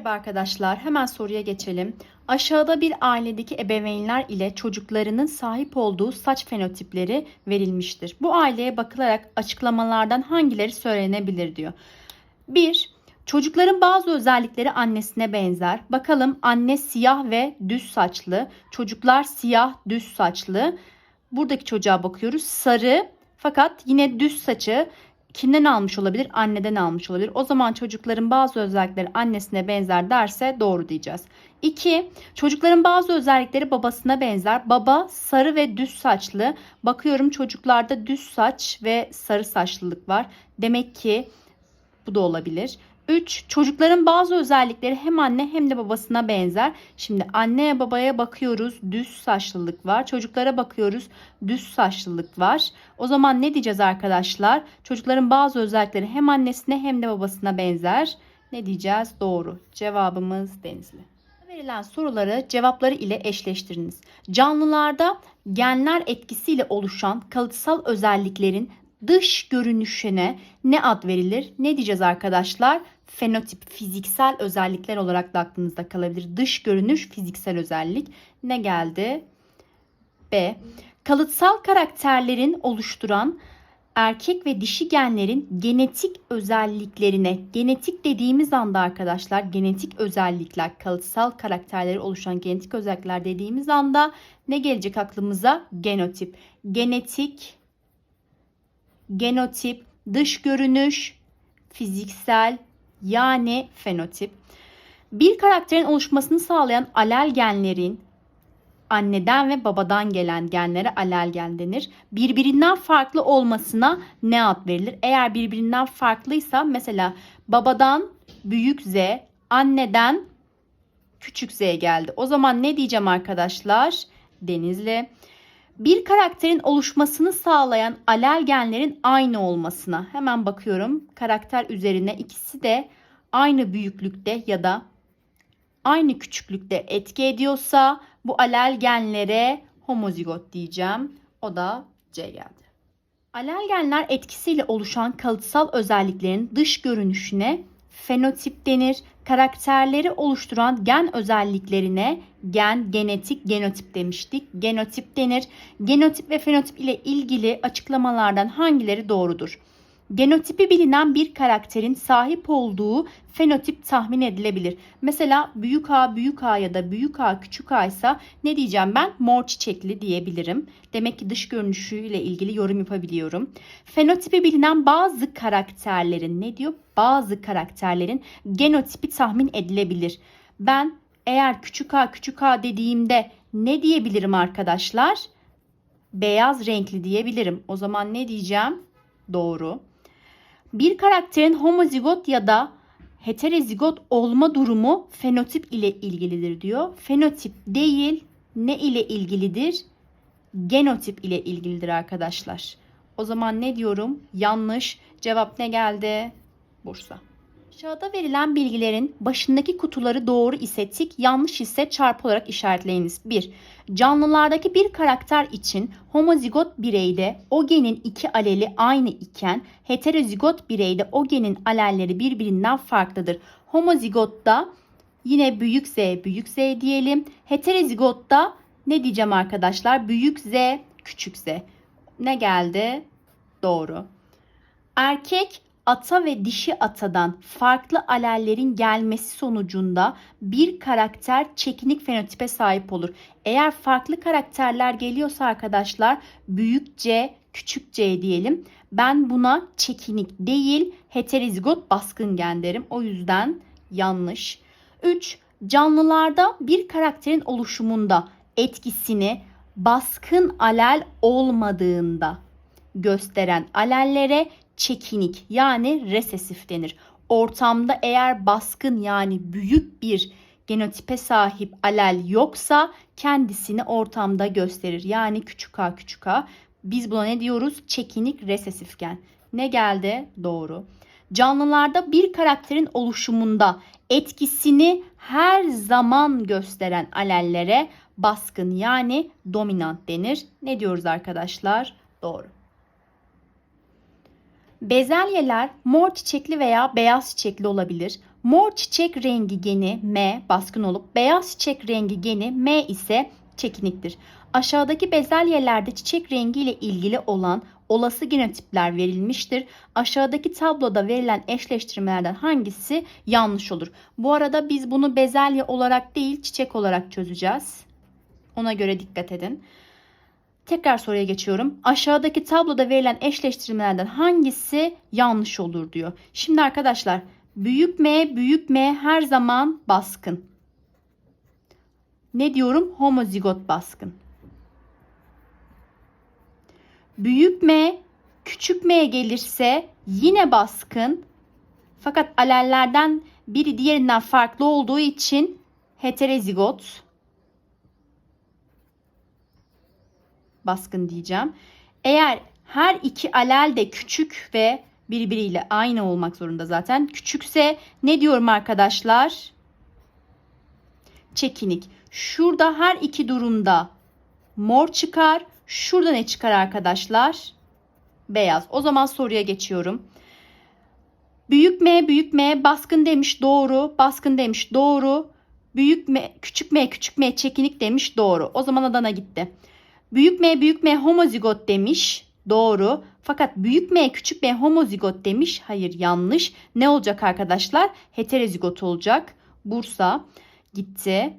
Merhaba arkadaşlar, hemen soruya geçelim. Aşağıda bir ailedeki ebeveynler ile çocuklarının sahip olduğu saç fenotipleri verilmiştir. Bu aileye bakılarak açıklamalardan hangileri söylenebilir diyor. 1. Çocukların bazı özellikleri annesine benzer. Bakalım anne siyah ve düz saçlı, çocuklar siyah düz saçlı. Buradaki çocuğa bakıyoruz. Sarı fakat yine düz saçı kimden almış olabilir? Anneden almış olabilir. O zaman çocukların bazı özellikleri annesine benzer derse doğru diyeceğiz. 2. Çocukların bazı özellikleri babasına benzer. Baba sarı ve düz saçlı. Bakıyorum çocuklarda düz saç ve sarı saçlılık var. Demek ki bu da olabilir. 3. Çocukların bazı özellikleri hem anne hem de babasına benzer. Şimdi anneye babaya bakıyoruz düz saçlılık var. Çocuklara bakıyoruz düz saçlılık var. O zaman ne diyeceğiz arkadaşlar? Çocukların bazı özellikleri hem annesine hem de babasına benzer. Ne diyeceğiz? Doğru. Cevabımız Denizli. Verilen soruları cevapları ile eşleştiriniz. Canlılarda genler etkisiyle oluşan kalıtsal özelliklerin dış görünüşüne ne ad verilir? Ne diyeceğiz arkadaşlar? Fenotip, fiziksel özellikler olarak da aklınızda kalabilir. Dış görünüş, fiziksel özellik. Ne geldi? B. Kalıtsal karakterlerin oluşturan erkek ve dişi genlerin genetik özelliklerine, genetik dediğimiz anda arkadaşlar genetik özellikler, kalıtsal karakterleri oluşan genetik özellikler dediğimiz anda ne gelecek aklımıza? Genotip. Genetik genotip, dış görünüş, fiziksel yani fenotip. Bir karakterin oluşmasını sağlayan alel genlerin anneden ve babadan gelen genlere alel gen denir. Birbirinden farklı olmasına ne ad verilir? Eğer birbirinden farklıysa mesela babadan büyük Z, anneden küçük Z geldi. O zaman ne diyeceğim arkadaşlar? Denizli bir karakterin oluşmasını sağlayan alel genlerin aynı olmasına hemen bakıyorum. Karakter üzerine ikisi de aynı büyüklükte ya da aynı küçüklükte etki ediyorsa bu alel genlere homozigot diyeceğim. O da C geldi. Alel genler etkisiyle oluşan kalıtsal özelliklerin dış görünüşüne fenotip denir. Karakterleri oluşturan gen özelliklerine gen, genetik, genotip demiştik. Genotip denir. Genotip ve fenotip ile ilgili açıklamalardan hangileri doğrudur? Genotipi bilinen bir karakterin sahip olduğu fenotip tahmin edilebilir. Mesela büyük A büyük A ya da büyük A küçük A ise ne diyeceğim ben? Mor çiçekli diyebilirim. Demek ki dış görünüşüyle ilgili yorum yapabiliyorum. Fenotipi bilinen bazı karakterlerin ne diyor? Bazı karakterlerin genotipi tahmin edilebilir. Ben eğer küçük A küçük A dediğimde ne diyebilirim arkadaşlar? Beyaz renkli diyebilirim. O zaman ne diyeceğim? Doğru. Bir karakterin homozigot ya da heterozigot olma durumu fenotip ile ilgilidir diyor. Fenotip değil ne ile ilgilidir? Genotip ile ilgilidir arkadaşlar. O zaman ne diyorum? Yanlış. Cevap ne geldi? Bursa. Aşağıda verilen bilgilerin başındaki kutuları doğru ise tik, yanlış ise çarpı olarak işaretleyiniz. 1. Canlılardaki bir karakter için homozigot bireyde o genin iki aleli aynı iken heterozigot bireyde o genin alelleri birbirinden farklıdır. Homozigotta yine büyük Z büyük Z diyelim. Heterozigotta ne diyeceğim arkadaşlar? Büyük Z küçük Z. Ne geldi? Doğru. Erkek ata ve dişi atadan farklı alellerin gelmesi sonucunda bir karakter çekinik fenotipe sahip olur. Eğer farklı karakterler geliyorsa arkadaşlar büyük C, küçük C diyelim. Ben buna çekinik değil heterozigot baskın gen derim. O yüzden yanlış. 3. Canlılarda bir karakterin oluşumunda etkisini baskın alel olmadığında gösteren alellere çekinik yani resesif denir. Ortamda eğer baskın yani büyük bir genotipe sahip alel yoksa kendisini ortamda gösterir. Yani küçük a küçük a. Biz buna ne diyoruz? Çekinik resesif gen. Ne geldi? Doğru. Canlılarda bir karakterin oluşumunda etkisini her zaman gösteren alellere baskın yani dominant denir. Ne diyoruz arkadaşlar? Doğru. Bezelyeler mor çiçekli veya beyaz çiçekli olabilir. Mor çiçek rengi geni M baskın olup beyaz çiçek rengi geni M ise çekiniktir. Aşağıdaki bezelyelerde çiçek rengi ile ilgili olan olası genotipler verilmiştir. Aşağıdaki tabloda verilen eşleştirmelerden hangisi yanlış olur? Bu arada biz bunu bezelye olarak değil çiçek olarak çözeceğiz. Ona göre dikkat edin. Tekrar soruya geçiyorum. Aşağıdaki tabloda verilen eşleştirmelerden hangisi yanlış olur diyor. Şimdi arkadaşlar büyük M büyük M her zaman baskın. Ne diyorum? Homozigot baskın. Büyük M küçük M gelirse yine baskın. Fakat alellerden biri diğerinden farklı olduğu için heterozigot baskın diyeceğim. Eğer her iki alel de küçük ve birbiriyle aynı olmak zorunda zaten. Küçükse ne diyorum arkadaşlar? Çekinik. Şurada her iki durumda mor çıkar. Şurada ne çıkar arkadaşlar? Beyaz. O zaman soruya geçiyorum. Büyük M, büyük M baskın demiş doğru. Baskın demiş doğru. Büyük M, küçük M, küçük M çekinik demiş doğru. O zaman Adana gitti. Büyük M, büyük M homozigot demiş. Doğru. Fakat büyük M, küçük M homozigot demiş. Hayır yanlış. Ne olacak arkadaşlar? Heterozigot olacak. Bursa gitti.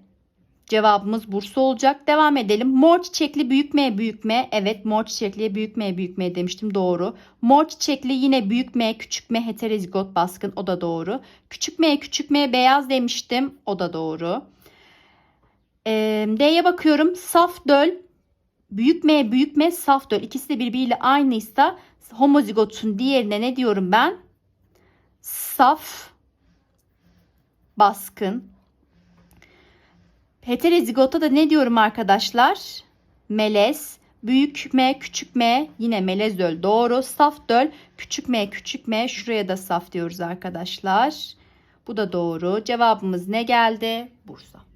Cevabımız Bursa olacak. Devam edelim. Mor çiçekli büyük M büyük M. Evet mor çiçekliye büyük M büyük M demiştim. Doğru. Mor çiçekli yine büyük M küçük M heterozigot baskın. O da doğru. Küçük M küçük M beyaz demiştim. O da doğru. Ee, D'ye bakıyorum. Saf döl büyük M büyük M saf döl. İkisi de birbiriyle aynıysa homozigotun diğerine ne diyorum ben? Saf baskın. Heterozigota da ne diyorum arkadaşlar? Melez. Büyük M, küçük M yine melez döl. Doğru. Saf döl. Küçük M, küçük M. Şuraya da saf diyoruz arkadaşlar. Bu da doğru. Cevabımız ne geldi? Bursa.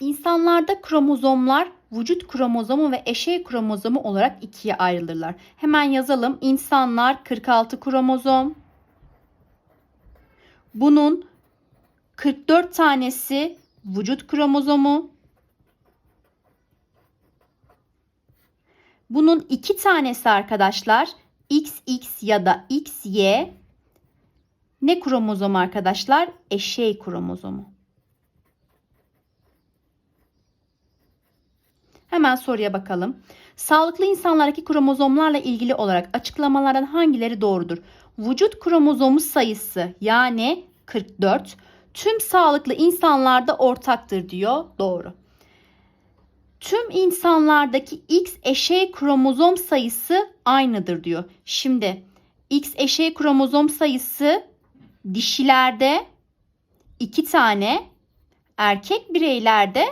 İnsanlarda kromozomlar vücut kromozomu ve eşey kromozomu olarak ikiye ayrılırlar. Hemen yazalım. İnsanlar 46 kromozom. Bunun 44 tanesi vücut kromozomu. Bunun iki tanesi arkadaşlar XX ya da XY ne kromozom arkadaşlar? Eşey kromozomu. Hemen soruya bakalım. Sağlıklı insanlardaki kromozomlarla ilgili olarak açıklamalardan hangileri doğrudur? Vücut kromozomu sayısı yani 44 tüm sağlıklı insanlarda ortaktır diyor. Doğru. Tüm insanlardaki X eşey kromozom sayısı aynıdır diyor. Şimdi X eşey kromozom sayısı dişilerde 2 tane, erkek bireylerde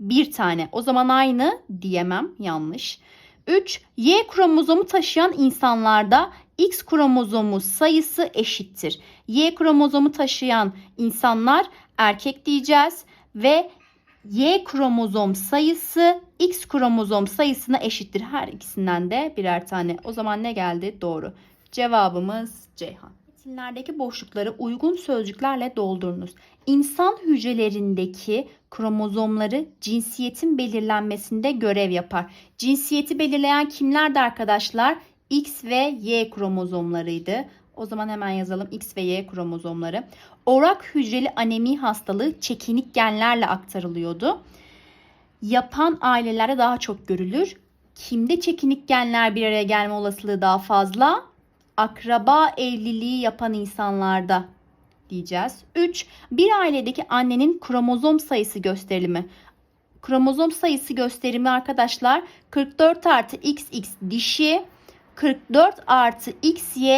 bir tane. O zaman aynı diyemem. Yanlış. 3. Y kromozomu taşıyan insanlarda X kromozomu sayısı eşittir. Y kromozomu taşıyan insanlar erkek diyeceğiz ve Y kromozom sayısı X kromozom sayısına eşittir. Her ikisinden de birer tane. O zaman ne geldi? Doğru. Cevabımız Ceyhan. Metinlerdeki boşlukları uygun sözcüklerle doldurunuz. İnsan hücrelerindeki kromozomları cinsiyetin belirlenmesinde görev yapar. Cinsiyeti belirleyen kimlerdi arkadaşlar? X ve Y kromozomlarıydı. O zaman hemen yazalım X ve Y kromozomları. Orak hücreli anemi hastalığı çekinik genlerle aktarılıyordu. Yapan ailelerde daha çok görülür. Kimde çekinik genler bir araya gelme olasılığı daha fazla? Akraba evliliği yapan insanlarda diyeceğiz. 3. Bir ailedeki annenin kromozom sayısı gösterilimi. Kromozom sayısı gösterimi arkadaşlar 44 artı XX dişi 44 artı XY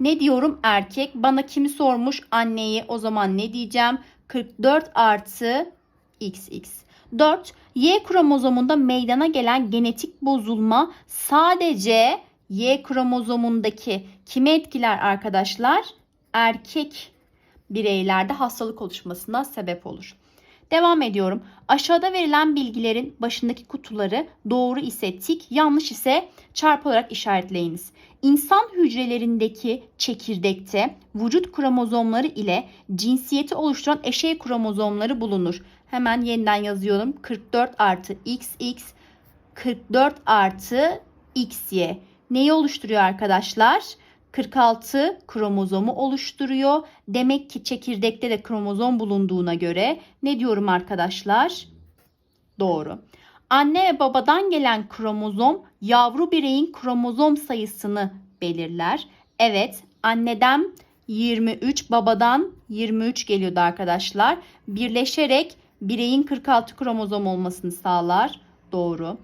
ne diyorum erkek. Bana kimi sormuş anneyi o zaman ne diyeceğim? 44 artı XX. 4. Y kromozomunda meydana gelen genetik bozulma sadece Y kromozomundaki kimi etkiler arkadaşlar? Erkek bireylerde hastalık oluşmasına sebep olur. Devam ediyorum. Aşağıda verilen bilgilerin başındaki kutuları doğru ise tik, yanlış ise çarpı olarak işaretleyiniz. İnsan hücrelerindeki çekirdekte vücut kromozomları ile cinsiyeti oluşturan eşey kromozomları bulunur. Hemen yeniden yazıyorum. 44 artı XX 44 artı XY. Neyi oluşturuyor arkadaşlar? 46 kromozomu oluşturuyor. Demek ki çekirdekte de kromozom bulunduğuna göre ne diyorum arkadaşlar? Doğru. Anne ve babadan gelen kromozom yavru bireyin kromozom sayısını belirler. Evet, anneden 23, babadan 23 geliyordu arkadaşlar. Birleşerek bireyin 46 kromozom olmasını sağlar. Doğru.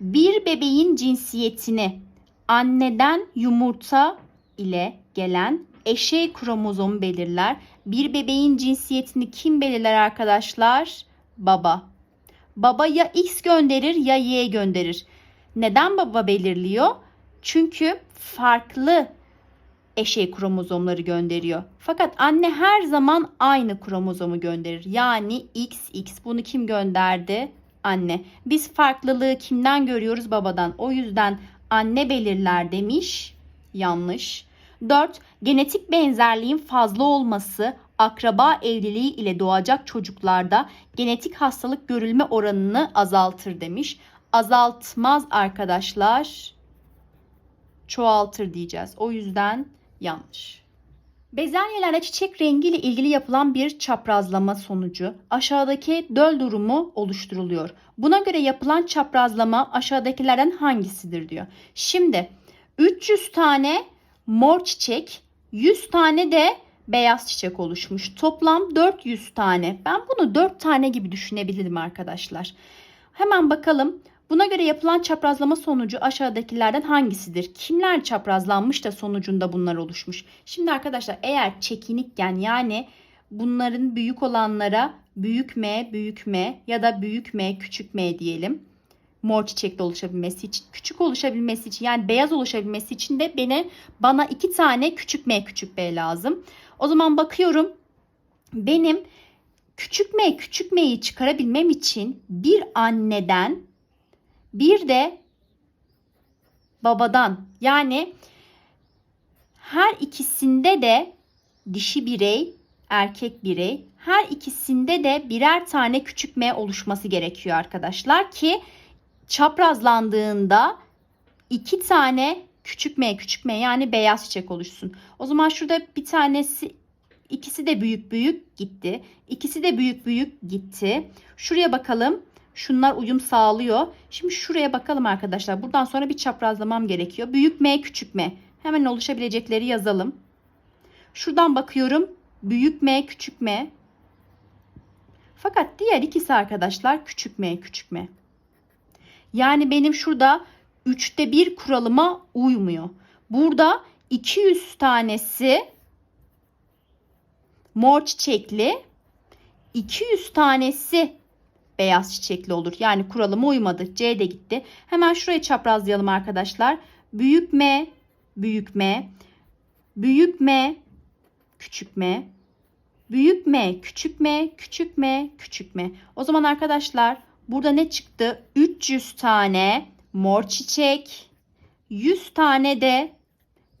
Bir bebeğin cinsiyetini anneden yumurta ile gelen eşey kromozom belirler. Bir bebeğin cinsiyetini kim belirler arkadaşlar? Baba. Baba ya X gönderir ya Y gönderir. Neden baba belirliyor? Çünkü farklı eşey kromozomları gönderiyor. Fakat anne her zaman aynı kromozomu gönderir. Yani XX bunu kim gönderdi? Anne. Biz farklılığı kimden görüyoruz? Babadan. O yüzden anne belirler demiş. Yanlış. 4. Genetik benzerliğin fazla olması akraba evliliği ile doğacak çocuklarda genetik hastalık görülme oranını azaltır demiş. Azaltmaz arkadaşlar. Çoğaltır diyeceğiz. O yüzden yanlış. Bezelyelerde çiçek rengi ile ilgili yapılan bir çaprazlama sonucu aşağıdaki döl durumu oluşturuluyor. Buna göre yapılan çaprazlama aşağıdakilerden hangisidir diyor. Şimdi 300 tane mor çiçek, 100 tane de beyaz çiçek oluşmuş. Toplam 400 tane. Ben bunu 4 tane gibi düşünebilirim arkadaşlar. Hemen bakalım. Buna göre yapılan çaprazlama sonucu aşağıdakilerden hangisidir? Kimler çaprazlanmış da sonucunda bunlar oluşmuş? Şimdi arkadaşlar eğer çekinikken yani bunların büyük olanlara büyük M, büyük M ya da büyük M, küçük M diyelim. Mor çiçekli oluşabilmesi için, küçük oluşabilmesi için yani beyaz oluşabilmesi için de beni bana iki tane küçük M, küçük B lazım. O zaman bakıyorum benim küçük M, küçük M'yi çıkarabilmem için bir anneden bir de babadan yani her ikisinde de dişi birey, erkek birey her ikisinde de birer tane küçük M oluşması gerekiyor arkadaşlar ki çaprazlandığında iki tane küçük M küçük M yani beyaz çiçek oluşsun. O zaman şurada bir tanesi ikisi de büyük büyük gitti. İkisi de büyük büyük gitti. Şuraya bakalım. Şunlar uyum sağlıyor. Şimdi şuraya bakalım arkadaşlar. Buradan sonra bir çaprazlamam gerekiyor. Büyük M, küçük M. Hemen oluşabilecekleri yazalım. Şuradan bakıyorum. Büyük M, küçük M. Fakat diğer ikisi arkadaşlar küçük M, küçük M. Yani benim şurada 3'te 1 kuralıma uymuyor. Burada 200 tanesi mor çiçekli, 200 tanesi beyaz çiçekli olur. Yani kuralıma uymadı. C de gitti. Hemen şuraya çaprazlayalım arkadaşlar. Büyük M, büyük M, büyük M, küçük M, büyük M, küçük M, küçük M, küçük M. O zaman arkadaşlar burada ne çıktı? 300 tane mor çiçek, 100 tane de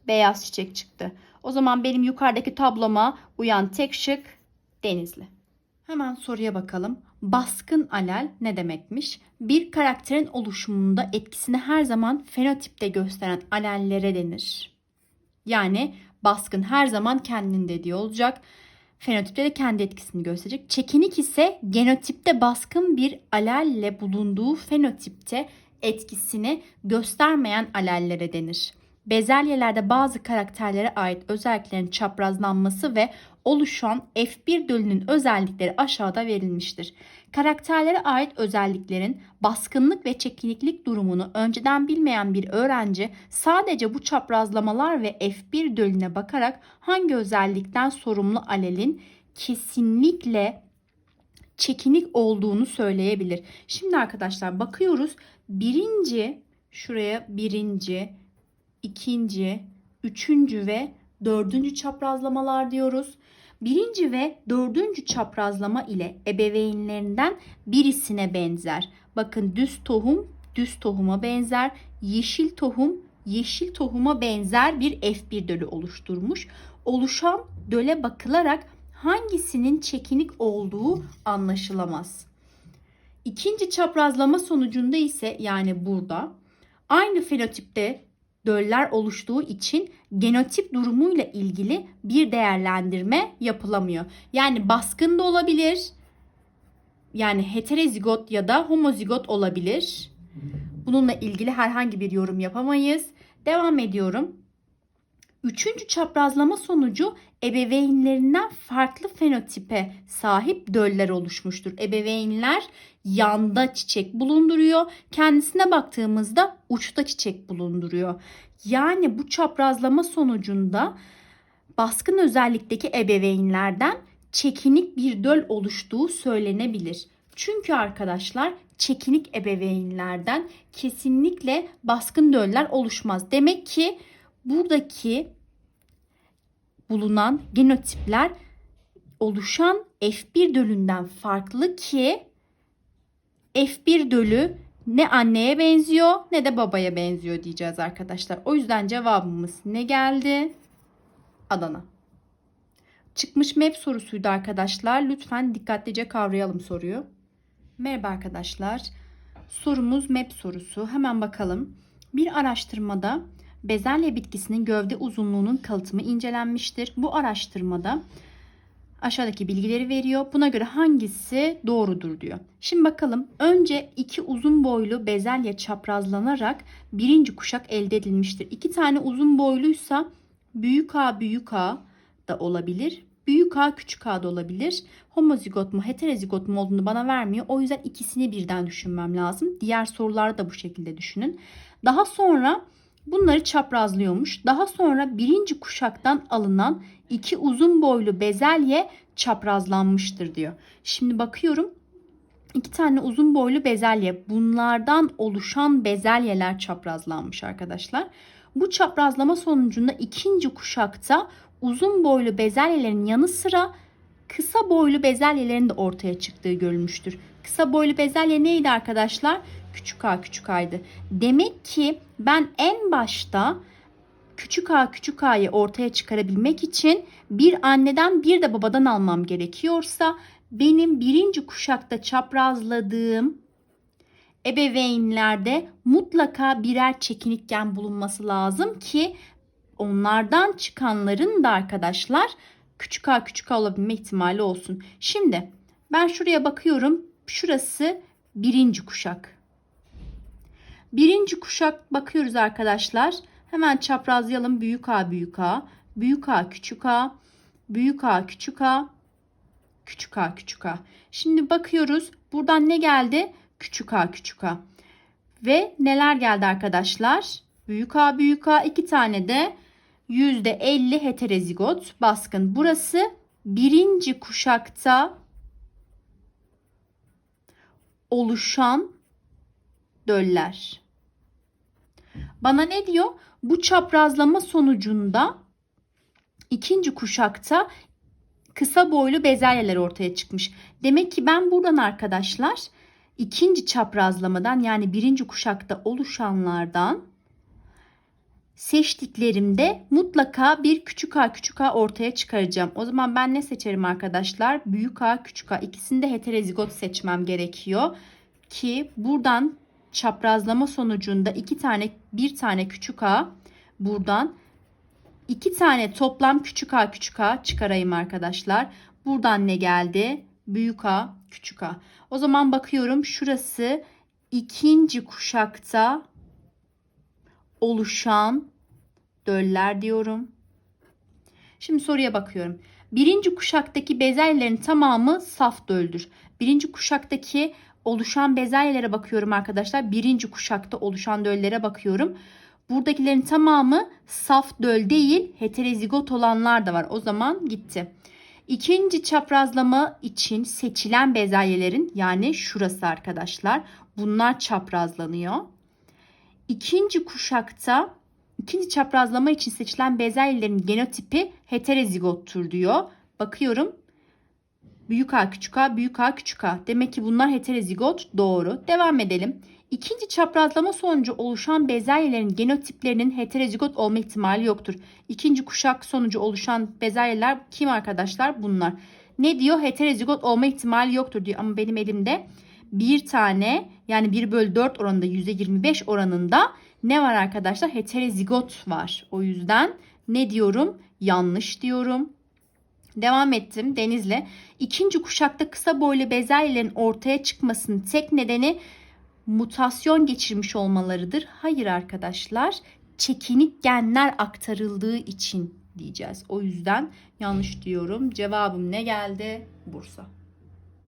beyaz çiçek çıktı. O zaman benim yukarıdaki tabloma uyan tek şık Denizli. Hemen soruya bakalım. Baskın alel ne demekmiş? Bir karakterin oluşumunda etkisini her zaman fenotipte gösteren alellere denir. Yani baskın her zaman kendinin dediği olacak. Fenotipte de kendi etkisini gösterecek. Çekinik ise genotipte baskın bir alelle bulunduğu fenotipte etkisini göstermeyen alellere denir. Bezelyelerde bazı karakterlere ait özelliklerin çaprazlanması ve oluşan F1 dölünün özellikleri aşağıda verilmiştir. Karakterlere ait özelliklerin baskınlık ve çekiniklik durumunu önceden bilmeyen bir öğrenci sadece bu çaprazlamalar ve F1 dölüne bakarak hangi özellikten sorumlu alelin kesinlikle çekinik olduğunu söyleyebilir. Şimdi arkadaşlar bakıyoruz. Birinci şuraya birinci, ikinci, üçüncü ve dördüncü çaprazlamalar diyoruz. Birinci ve dördüncü çaprazlama ile ebeveynlerinden birisine benzer. Bakın düz tohum düz tohuma benzer. Yeşil tohum yeşil tohuma benzer bir F1 dölü oluşturmuş. Oluşan döle bakılarak hangisinin çekinik olduğu anlaşılamaz. İkinci çaprazlama sonucunda ise yani burada aynı fenotipte döller oluştuğu için genotip durumuyla ilgili bir değerlendirme yapılamıyor. Yani baskın da olabilir. Yani heterozigot ya da homozigot olabilir. Bununla ilgili herhangi bir yorum yapamayız. Devam ediyorum. Üçüncü çaprazlama sonucu ebeveynlerinden farklı fenotipe sahip döller oluşmuştur. Ebeveynler yanda çiçek bulunduruyor. Kendisine baktığımızda uçta çiçek bulunduruyor. Yani bu çaprazlama sonucunda baskın özellikteki ebeveynlerden çekinik bir döl oluştuğu söylenebilir. Çünkü arkadaşlar çekinik ebeveynlerden kesinlikle baskın döller oluşmaz. Demek ki buradaki bulunan genotipler oluşan F1 dölünden farklı ki F1 dölü ne anneye benziyor ne de babaya benziyor diyeceğiz arkadaşlar. O yüzden cevabımız ne geldi? Adana. Çıkmış map sorusuydu arkadaşlar. Lütfen dikkatlice kavrayalım soruyu. Merhaba arkadaşlar. Sorumuz map sorusu. Hemen bakalım. Bir araştırmada bezelye bitkisinin gövde uzunluğunun kalıtımı incelenmiştir. Bu araştırmada aşağıdaki bilgileri veriyor. Buna göre hangisi doğrudur diyor. Şimdi bakalım. Önce iki uzun boylu bezelye çaprazlanarak birinci kuşak elde edilmiştir. İki tane uzun boyluysa büyük A büyük A da olabilir. Büyük A küçük A da olabilir. Homozigot mu heterozigot mu olduğunu bana vermiyor. O yüzden ikisini birden düşünmem lazım. Diğer sorularda da bu şekilde düşünün. Daha sonra bunları çaprazlıyormuş. Daha sonra birinci kuşaktan alınan iki uzun boylu bezelye çaprazlanmıştır diyor. Şimdi bakıyorum iki tane uzun boylu bezelye bunlardan oluşan bezelyeler çaprazlanmış arkadaşlar. Bu çaprazlama sonucunda ikinci kuşakta uzun boylu bezelyelerin yanı sıra kısa boylu bezelyelerin de ortaya çıktığı görülmüştür. Kısa boylu bezelye neydi arkadaşlar? Küçük a küçük a'ydı. Demek ki ben en başta küçük a küçük a'yı ortaya çıkarabilmek için bir anneden bir de babadan almam gerekiyorsa benim birinci kuşakta çaprazladığım ebeveynlerde mutlaka birer çekinik gen bulunması lazım ki onlardan çıkanların da arkadaşlar küçük a küçük a olabilme ihtimali olsun. Şimdi ben şuraya bakıyorum. Şurası birinci kuşak. Birinci kuşak bakıyoruz arkadaşlar. Hemen çaprazlayalım. Büyük A büyük A. Büyük A küçük A. Büyük A küçük A. Küçük A küçük A. Şimdi bakıyoruz. Buradan ne geldi? Küçük A küçük A. Ve neler geldi arkadaşlar? Büyük A büyük A. iki tane de %50 heterozigot baskın. Burası birinci kuşakta oluşan döller. Bana ne diyor? Bu çaprazlama sonucunda ikinci kuşakta kısa boylu bezelyeler ortaya çıkmış. Demek ki ben buradan arkadaşlar ikinci çaprazlamadan yani birinci kuşakta oluşanlardan seçtiklerimde mutlaka bir küçük a küçük a ortaya çıkaracağım. O zaman ben ne seçerim arkadaşlar? Büyük a küçük a ikisini de heterozigot seçmem gerekiyor. Ki buradan çaprazlama sonucunda iki tane bir tane küçük a buradan iki tane toplam küçük a küçük a çıkarayım arkadaşlar. Buradan ne geldi? Büyük a küçük a. O zaman bakıyorum şurası ikinci kuşakta oluşan döller diyorum. Şimdi soruya bakıyorum. Birinci kuşaktaki bezelyelerin tamamı saf döldür. Birinci kuşaktaki oluşan bezelyelere bakıyorum arkadaşlar. Birinci kuşakta oluşan döllere bakıyorum. Buradakilerin tamamı saf döl değil heterozigot olanlar da var. O zaman gitti. İkinci çaprazlama için seçilen bezelyelerin yani şurası arkadaşlar bunlar çaprazlanıyor. İkinci kuşakta ikinci çaprazlama için seçilen bezelyelerin genotipi heterozigottur diyor. Bakıyorum. Büyük A küçük A, büyük A küçük A. Demek ki bunlar heterozigot doğru. Devam edelim. İkinci çaprazlama sonucu oluşan bezelyelerin genotiplerinin heterozigot olma ihtimali yoktur. İkinci kuşak sonucu oluşan bezelyeler kim arkadaşlar? Bunlar. Ne diyor? Heterozigot olma ihtimali yoktur diyor. Ama benim elimde bir tane yani 1 bölü 4 oranında %25 oranında ne var arkadaşlar? Heterozigot var. O yüzden ne diyorum? Yanlış diyorum. Devam ettim Deniz'le. İkinci kuşakta kısa boylu bezelyelerin ortaya çıkmasının tek nedeni mutasyon geçirmiş olmalarıdır. Hayır arkadaşlar. Çekinik genler aktarıldığı için diyeceğiz. O yüzden yanlış diyorum. Cevabım ne geldi? Bursa.